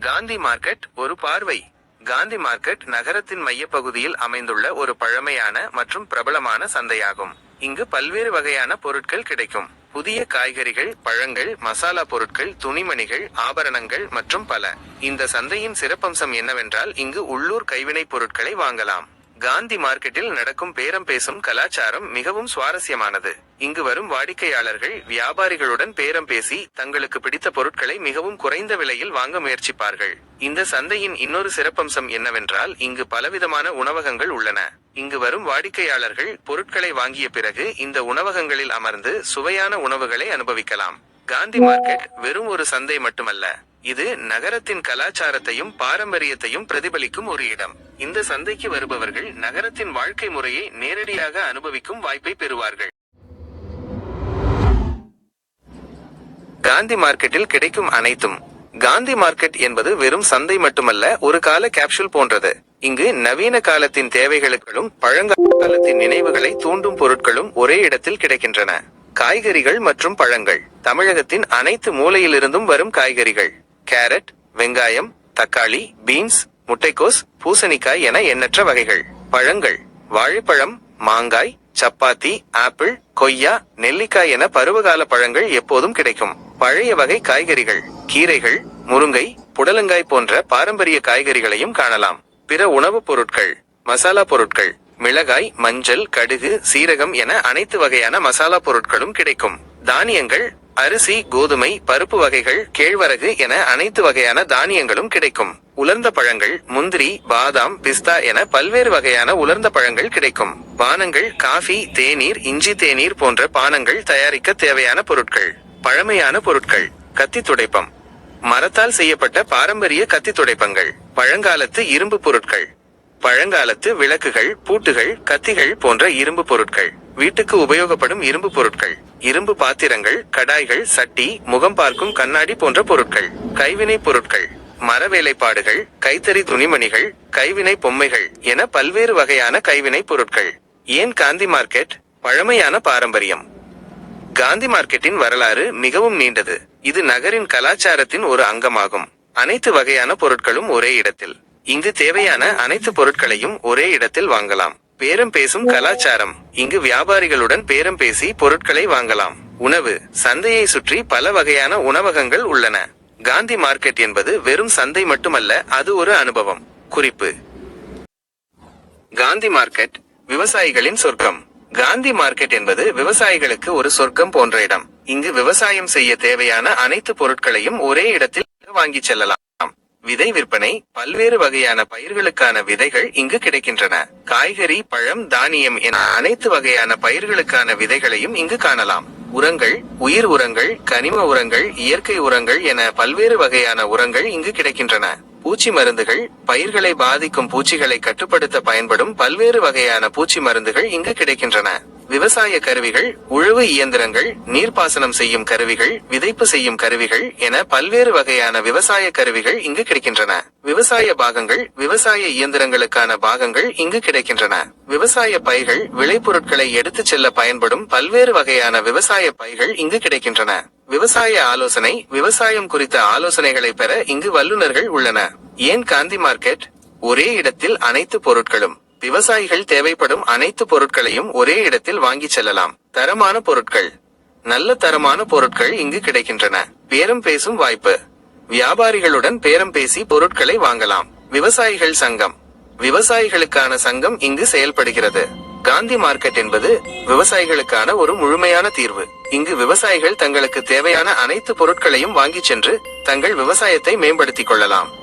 Gandhi market ஒரு பார்வை. Gandhi market நகரத்தின் மையப்பகுதியில் அமைந்துள்ள ஒரு பழமையான மற்றும் பிரபலமான சந்தையாகும். இங்கு பல்வேறு வகையான பொருட்கள் கிடைக்கும். புதிய காய்கறிகள் பழங்கள் மசாலா பொருட்கள் துணிமணிகள் ஆபரணங்கள் மற்றும் பல. இந்த சந்தையின் சிறப்பம்சம் என்னவென்றால் இங்கு உள்ளூர் கைவினைப் பொருட்களை வாங்கலாம். காந்தி மார்க்கெட்டில் நடக்கும் பேரம் பேசும் கலாச்சாரம் மிகவும் சுவாரஸ்யமானது. இங்கு வரும் வாடிக்கையாளர்கள் வியாபாரிகளுடன் பேரம் பேசி தங்களுக்கு பிடித்த பொருட்களை மிகவும் குறைந்த விலையில் வாங்க முயற்சிப்பார்கள். இந்த சந்தையின் இன்னொரு சிறப்பம்சம் என்னவென்றால் இங்கு பலவிதமான உணவகங்கள் உள்ளன. இங்கு வரும் வாடிக்கையாளர்கள் பொருட்களை வாங்கிய பிறகு இந்த உணவகங்களில் அமர்ந்து சுவையான உணவுகளை அனுபவிக்கலாம். காந்தி மார்க்கெட் வெறும் ஒரு சந்தை மட்டுமல்ல. இது நகரத்தின் கலாச்சாரத்தையும் பாரம்பரியத்தையும் பிரதிபலிக்கும் ஒரு இடம். இந்த சந்தைக்கு வருபவர்கள் நகரத்தின் வாழ்க்கை முறையை நேரடியாக அனுபவிக்கும் வாய்ப்பை பெறுவார்கள். காந்தி மார்க்கெட்டில் கிடைக்கும் அனைத்தும். காந்தி மார்க்கெட் என்பது வெறும் சந்தை மட்டுமல்ல ஒரு கால கேப்சூல் போன்றது. இங்கு நவீன காலத்தின் தேவைகளுக்கும் பழங்காலத்தின் நினைவுகளை தூண்டும் பொருட்களும் ஒரே இடத்தில் கிடைக்கின்றன. காய்கறிகள் மற்றும் பழங்கள். தமிழகத்தின் அனைத்து மூலையிலிருந்தும் வரும் காய்கறிகள். கேரட் வெங்காயம் தக்காளி பீன்ஸ் முட்டைக்கோஸ் பூசணிக்காய் என எண்ணற்ற வகைகள். பழங்கள். வாழைப்பழம் மாங்காய் சப்பாத்தி ஆப்பிள் கொய்யா நெல்லிக்காய் என பருவகால பழங்கள் எப்போதும் கிடைக்கும். பழைய வகை காய்கறிகள். கீரைகள் முருங்கை புடலங்காய் போன்ற பாரம்பரிய காய்கறிகளையும் காணலாம். பிற உணவுப் பொருட்கள். மசாலா பொருட்கள். மிளகாய் மஞ்சள் கடுகு சீரகம் என அனைத்து வகையான மசாலா பொருட்களும் கிடைக்கும். தானியங்கள் அரிசி கோதுமை பருப்பு வகைகள் கேழ்வரகு என அனைத்து வகையான தானியங்களும் கிடைக்கும். உலர்ந்த பழங்கள் முந்திரி பாதாம் பிஸ்தா என பல்வேறு வகையான உலர்ந்த பழங்கள் கிடைக்கும். பானங்கள் காஃபி தேநீர் இஞ்சி தேநீர் போன்ற பானங்கள் தயாரிக்க தேவையான பொருட்கள். பழமையான பொருட்கள் கத்தி துடைப்பம். மரத்தால் செய்யப்பட்ட பாரம்பரிய கத்தி துடைப்பங்கள். பழங்காலத்து இரும்பு பொருட்கள். பழங்காலத்து விளக்குகள் பூட்டுகள் கத்திகள் போன்ற இரும்பு பொருட்கள். வீட்டுக்கு உபயோகப்படும் இரும்பு பொருட்கள். இரும்பு பாத்திரங்கள் கடாய்கள் சட்டி முகம் பார்க்கும் கண்ணாடி போன்ற பொருட்கள் கைவினை பொருட்கள் மர வேலைப்பாடுகள் கைத்தறி துணிமணிகள் கைவினை பொம்மைகள் என பல்வேறு வகையான கைவினை பொருட்கள். ஏன் காந்தி மார்க்கெட்? பழமையான பாரம்பரியம். காந்தி மார்க்கெட்டின் வரலாறு மிகவும் நீண்டது. இது நகரின் கலாச்சாரத்தின் ஒரு அங்கமாகும். அனைத்து வகையான பொருட்களும் ஒரே இடத்தில். இங்கு தேவையான அனைத்து பொருட்களையும் ஒரே இடத்தில் வாங்கலாம். பேரம் பேசும் கலாச்சாரம். இங்கு வியாபாரிகளுடன் பேரம் பேசி பொருட்களை வாங்கலாம். உணவு. சந்தையை சுற்றி பல வகையான உணவகங்கள் உள்ளன. காந்தி மார்க்கெட் என்பது வெறும் சந்தை மட்டுமல்ல அது ஒரு அனுபவம். குறிப்பு. காந்தி மார்க்கெட் விவசாயிகளின் சொர்க்கம். காந்தி மார்க்கெட் என்பது விவசாயிகளுக்கு ஒரு சொர்க்கம் போன்ற இடம். இங்கு விவசாயம் செய்ய தேவையான அனைத்து பொருட்களையும் ஒரே இடத்தில் வாங்கிச் செல்லலாம். விதை விற்பனை பல்வேறு வகையான பயிர்களுக்கான விதைகள் இங்கு கிடைக்கின்றன. காய்கறி பழம் தானியம் என அனைத்து வகையான பயிர்களுக்கான விதைகளையும் இங்கு காணலாம். உரங்கள் உயிர் உரங்கள் கனிம உரங்கள் இயற்கை உரங்கள் என பல்வேறு வகையான உரங்கள் இங்கு கிடைக்கின்றன. பூச்சி மருந்துகள் பயிர்களை பாதிக்கும் பூச்சிகளை கட்டுப்படுத்த பயன்படும் பல்வேறு வகையான பூச்சி மருந்துகள் இங்கு கிடைக்கின்றன. விவசாய கருவிகள் உழவு இயந்திரங்கள் நீர்ப்பாசனம் செய்யும் கருவிகள் விதைப்பு செய்யும் கருவிகள் என பல்வேறு வகையான விவசாய கருவிகள் இங்கு கிடைக்கின்றன. விவசாய பாகங்கள் விவசாய இயந்திரங்களுக்கான பாகங்கள் இங்கு கிடைக்கின்றன. விவசாய பைகள் விளைபொருட்களை எடுத்துச் செல்ல பயன்படும் பல்வேறு வகையான விவசாய பைகள் இங்கு கிடைக்கின்றன. விவசாய ஆலோசனை விவசாயம் குறித்த ஆலோசனைகளை பெற இங்கு வல்லுநர்கள் உள்ளன ஏன் காந்தி மார்க்கெட்? ஒரே இடத்தில் அனைத்து பொருட்களும். விவசாயிகள் தேவைப்படும் அனைத்து பொருட்களையும் ஒரே இடத்தில் வாங்கிச் செல்லலாம். தரமான பொருட்கள். நல்ல தரமான பொருட்கள் இங்கு கிடைக்கின்றன. பேரம் பேசும் வாய்ப்பு. வியாபாரிகளுடன் பேரம் பேசி பொருட்களை வாங்கலாம். விவசாயிகள் சங்கம். விவசாயிகளுக்கான சங்கம் இங்கு செயல்படுகிறது. காந்தி மார்க்கெட் என்பது விவசாயிகளுக்கான ஒரு முழுமையான தீர்வு. இங்கு விவசாயிகள் தங்களுக்கு தேவையான அனைத்து பொருட்களையும் வாங்கிச் சென்று தங்கள் விவசாயத்தை மேம்படுத்திக் கொள்ளலாம்.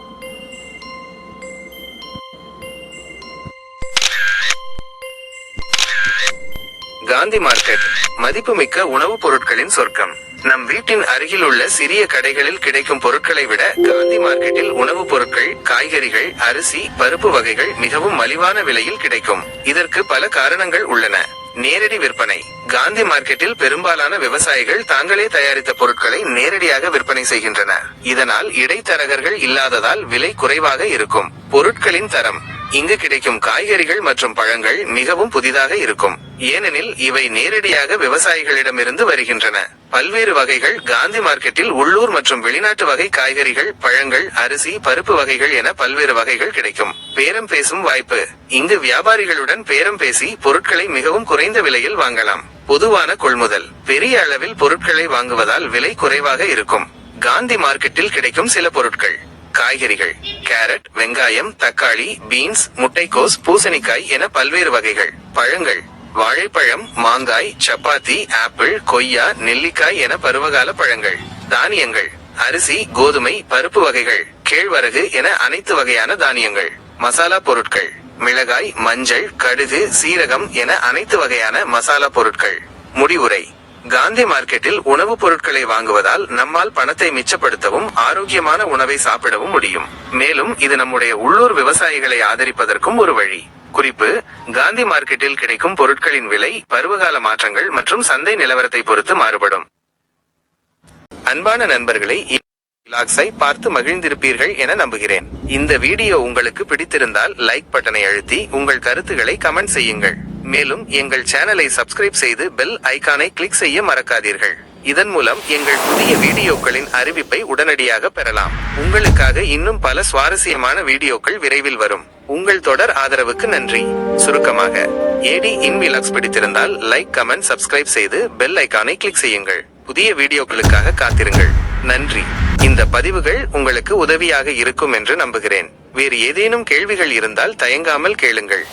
காந்தி மார்க்கெட். மதிப்புமிக்க உணவுப் பொருட்களின் சொர்க்கம். நம் வீட்டின் அருகில் உள்ள சிறிய கடைகளில் கிடைக்கும் பொருட்களை விட காந்தி மார்க்கெட்டில் உணவுப் பொருட்கள் காய்கறிகள் அரிசி பருப்பு வகைகள் மிகவும் மலிவான விலையில் கிடைக்கும். இதற்கு பல காரணங்கள் உள்ளன. நேரடி விற்பனை. காந்தி மார்க்கெட்டில் பெரும்பாலான விவசாயிகள் தாங்களே தயாரித்த பொருட்களை நேரடியாக விற்பனை செய்கின்றனர். இதனால் இடைத்தரகர்கள் இல்லாததால் விலை குறைவாக இருக்கும். பொருட்களின் தரம். இங்கு கிடைக்கும் காய்கறிகள் மற்றும் பழங்கள் மிகவும் புதிதாக இருக்கும். ஏனெனில் இவை நேரடியாக விவசாயிகளிடமிருந்து வருகின்றன. பல்வேறு வகைகள் காந்தி மார்க்கெட்டில் உள்ளூர் மற்றும் வெளிநாட்டு வகை காய்கறிகள் பழங்கள் அரிசி பருப்பு வகைகள் என பல்வேறு வகைகள் கிடைக்கும். பேரம் பேசும் வாய்ப்பு. இங்கு வியாபாரிகளுடன் பேரம் பேசி பொருட்களை மிகவும் குறைந்த விலையில் வாங்கலாம். பொதுவான கொள்முதல். பெரிய அளவில் பொருட்களை வாங்குவதால் விலை குறைவாக இருக்கும். காந்தி மார்க்கெட்டில் கிடைக்கும் சில பொருட்கள். காய்கறிகள் கேரட் வெங்காயம் தக்காளி பீன்ஸ் முட்டைக்கோஸ் பூசணிக்காய் என பல்வேறு வகைகள். பழங்கள் வாழைப்பழம் மாங்காய் சப்பாத்தி ஆப்பிள் கொய்யா நெல்லிக்காய் என பருவகால பழங்கள். தானியங்கள் அரிசி கோதுமை பருப்பு வகைகள் கேழ்வரகு என அனைத்து வகையான தானியங்கள். மசாலா பொருட்கள் மிளகாய் மஞ்சள் கடுகு சீரகம் என அனைத்து வகையான மசாலா பொருட்கள். முடிவுரை காந்தி மார்க்கெட்டில் உணவுப் பொருட்களை வாங்குவதால் நம்மால் பணத்தை மிச்சப்படுத்தவும் ஆரோக்கியமான உணவை சாப்பிடவும் முடியும். மேலும் இது நம்முடைய உள்ளூர் விவசாயிகளை ஆதரிப்பதற்கும் ஒரு வழி. குறிப்பு காந்தி மார்க்கெட்டில் கிடைக்கும் பொருட்களின் விலை பருவகால மாற்றங்கள் மற்றும் சந்தை நிலவரத்தை பொறுத்து மாறுபடும். அன்பான நண்பர்களை லாக்ஸை பார்த்து மகிழ்ந்திருப்பீர்கள் என நம்புகிறேன். இந்த வீடியோ உங்களுக்கு பிடித்திருந்தால் லைக் பட்டனை அழுத்தி உங்கள் கருத்துக்களை கமெண்ட் செய்யுங்கள். மேலும் எங்கள் சேனலை சப்ஸ்கிரைப் செய்து பெல் ஐகானை கிளிக் செய்ய மறக்காதீர்கள். இதன் மூலம் எங்கள் புதிய வீடியோக்களின் அறிவிப்பை உடனடியாக பெறலாம். உங்களுக்காக இன்னும் பல சுவாரஸ்யமான வீடியோக்கள் விரைவில் வரும். உங்கள் தொடர் ஆதரவுக்கு நன்றி. சுருக்கமாக ஏடி இன்விலாக்ஸ் பிடித்திருந்தால் லைக் கமெண்ட் சப்ஸ்கிரைப் செய்து பெல் ஐகானை கிளிக் செய்யுங்கள். புதிய வீடியோக்களுக்காக காத்திருங்கள். நன்றி. இந்த பதிவுகள் உங்களுக்கு உதவியாக இருக்கும் என்று நம்புகிறேன். வேறு ஏதேனும் கேள்விகள் இருந்தால் தயங்காமல் கேளுங்கள்.